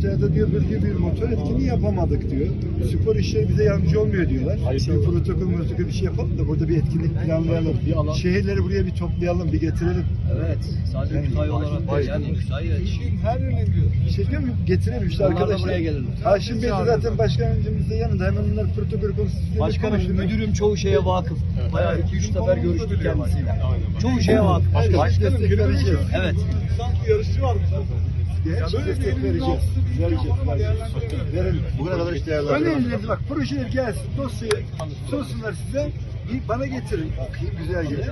Kütahya'da diyor böyle bir motor etkinliği yapamadık diyor. Spor işleri bize yardımcı olmuyor diyorlar. Bir protokol protokol bir şey yapalım da burada bir etkinlik planlayalım. Bir alan- Şehirleri buraya bir toplayalım, bir getirelim. Evet. Sadece Yani- Kütahya olarak değil yani Kütahya için. Her yerine Bir şey diyor mu? Getirelim işte Onlar da arkadaşlar. buraya gelirler. Haşim Bey de zaten başkanımız da yanında. Hemen onlar protokol konusunda Başkanım müdürüm çoğu şeye vakıf. Bayağı iki üç sefer görüştük kendisiyle. Çoğu şeye vakıf. Başkanım destek vereceğiz. Evet. yarışçı var mı? Genç destek vereceğiz. Vereceğiz. vereceğiz. Verelim. Bugüne kadar hiç değerlendiremedim. Öneriniz bak projeler gelsin, dosyayı sunsunlar size. Bir bana getirin. Okuyayım güzel gelir.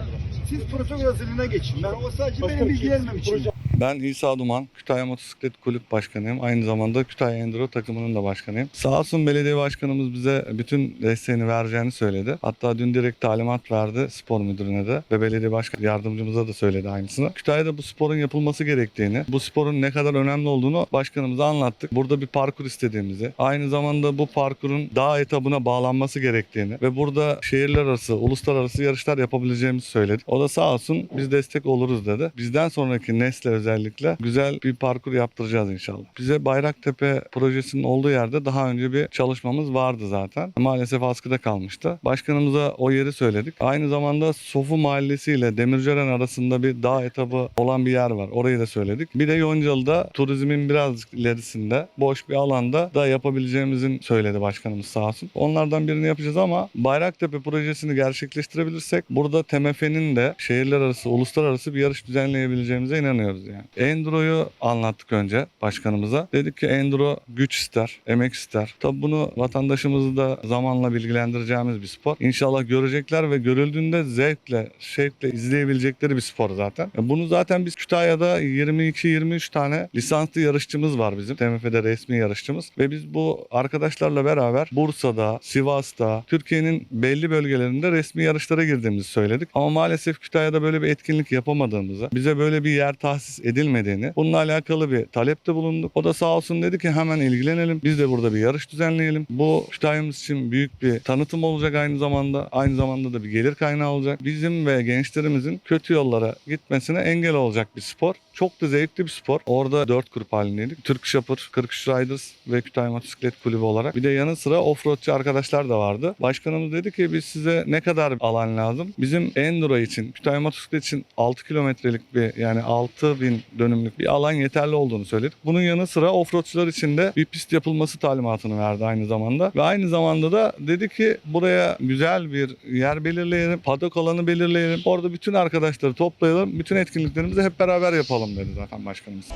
Siz protokol hazırlığına geçin. Ben o sadece benim bilgilenmem için. Ben İsa Duman, Kütahya Motosiklet Kulüp Başkanıyım. Aynı zamanda Kütahya Enduro takımının da başkanıyım. Sağ olsun belediye başkanımız bize bütün desteğini vereceğini söyledi. Hatta dün direkt talimat verdi spor müdürüne de ve belediye başkan yardımcımıza da söyledi aynısını. Kütahya'da bu sporun yapılması gerektiğini, bu sporun ne kadar önemli olduğunu başkanımıza anlattık. Burada bir parkur istediğimizi, aynı zamanda bu parkurun dağ etabına bağlanması gerektiğini ve burada şehirler arası, uluslararası yarışlar yapabileceğimizi söyledi. O da sağ olsun biz destek oluruz dedi. Bizden sonraki nesle özellikle güzel bir parkur yaptıracağız inşallah. Bize Bayraktepe projesinin olduğu yerde daha önce bir çalışmamız vardı zaten. Maalesef askıda kalmıştı. Başkanımıza o yeri söyledik. Aynı zamanda Sofu Mahallesi ile Demircören arasında bir dağ etabı olan bir yer var. Orayı da söyledik. Bir de Yoncalı'da turizmin biraz ilerisinde boş bir alanda da yapabileceğimizin söyledi başkanımız sağ olsun. Onlardan birini yapacağız ama Bayraktepe projesini gerçekleştirebilirsek burada TMF'nin de şehirler arası, uluslararası bir yarış düzenleyebileceğimize inanıyoruz yani. Enduro'yu anlattık önce başkanımıza. Dedik ki Enduro güç ister, emek ister. Tabi bunu vatandaşımızı da zamanla bilgilendireceğimiz bir spor. İnşallah görecekler ve görüldüğünde zevkle, şevkle izleyebilecekleri bir spor zaten. Bunu zaten biz Kütahya'da 22-23 tane lisanslı yarışçımız var bizim. TMF'de resmi yarışçımız. Ve biz bu arkadaşlarla beraber Bursa'da, Sivas'ta, Türkiye'nin belli bölgelerinde resmi yarışlara girdiğimizi söyledik. Ama maalesef Kütahya'da böyle bir etkinlik yapamadığımızı, bize böyle bir yer tahsis edilmediğini, bununla alakalı bir talepte bulunduk. O da sağ olsun dedi ki hemen ilgilenelim. Biz de burada bir yarış düzenleyelim. Bu Kütahya'mız için büyük bir tanıtım olacak aynı zamanda. Aynı zamanda da bir gelir kaynağı olacak. Bizim ve gençlerimizin kötü yollara gitmesine engel olacak bir spor. Çok da zevkli bir spor. Orada dört grup halindeydik. Türk Shopper, 43 Riders ve Kütahya Motosiklet Kulübü olarak. Bir de yanı sıra offroadçı arkadaşlar da vardı. Başkanımız dedi ki biz size ne kadar alan lazım? Bizim Enduro için, Kütahya Motosiklet için 6 kilometrelik bir yani 6000 dönümlük bir alan yeterli olduğunu söyledik. Bunun yanı sıra offroadçılar için de bir pist yapılması talimatını verdi aynı zamanda. Ve aynı zamanda da dedi ki buraya güzel bir yer belirleyelim, padok alanı belirleyelim. Orada bütün arkadaşları toplayalım, bütün etkinliklerimizi hep beraber yapalım dedi zaten başkanımız.